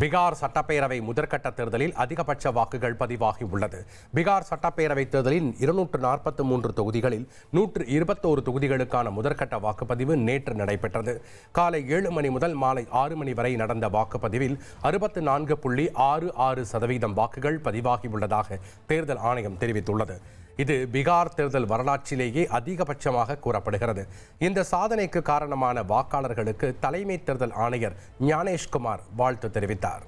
பீகார் சட்டப்பேரவை முதற்கட்ட தேர்தலில் அதிகபட்ச வாக்குகள் பதிவாகி உள்ளது பீகார் சட்டப்பேரவை தேர்தலின் இருநூற்று நாற்பத்தி மூன்று தொகுதிகளில் நூற்று இருபத்தோரு தொகுதிகளுக்கான முதற்கட்ட வாக்குப்பதிவு நேற்று நடைபெற்றது. காலை ஏழு மணி முதல் மாலை ஆறு மணி வரை நடந்த வாக்குப்பதிவில் அறுபத்து நான்கு புள்ளி ஆறு ஆறு சதவீதம் வாக்குகள் பதிவாகியுள்ளதாக தேர்தல் ஆணையம் தெரிவித்துள்ளது. இது பீகார் தேர்தல் வரலாற்றிலேயே அதிகபட்சமாக கூறப்படுகிறது. இந்த சாதனைக்கு காரணமான வாக்காளர்களுக்கு தலைமை தேர்தல் ஆணையர் ஞானேஷ்குமார் வாழ்த்து தெரிவித்தார்.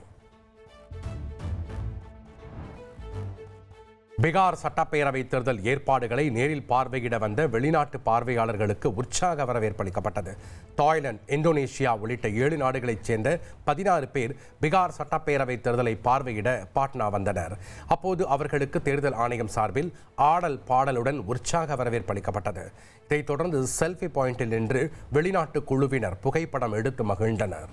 பீகார் சட்டப்பேரவை தேர்தல் ஏற்பாடுகளை நேரில் பார்வையிட வந்த வெளிநாட்டு பார்வையாளர்களுக்கு உற்சாக வரவேற்பளிக்கப்பட்டது. தாய்லாந்து இந்தோனேஷியா உள்ளிட்ட ஏழு நாடுகளைச் சேர்ந்த பதினாறு பேர் பீகார் சட்டப்பேரவை தேர்தலை பார்வையிட பாட்னா வந்தனர். அப்போது அவர்களுக்கு தேர்தல் ஆணையம் சார்பில் ஆடல் பாடலுடன் உற்சாக வரவேற்பளிக்கப்பட்டது. இதைத் தொடர்ந்து செல்ஃபி பாயிண்டில் நின்று வெளிநாட்டு குழுவினர் புகைப்படம் எடுத்து மகிழ்ந்தனர்.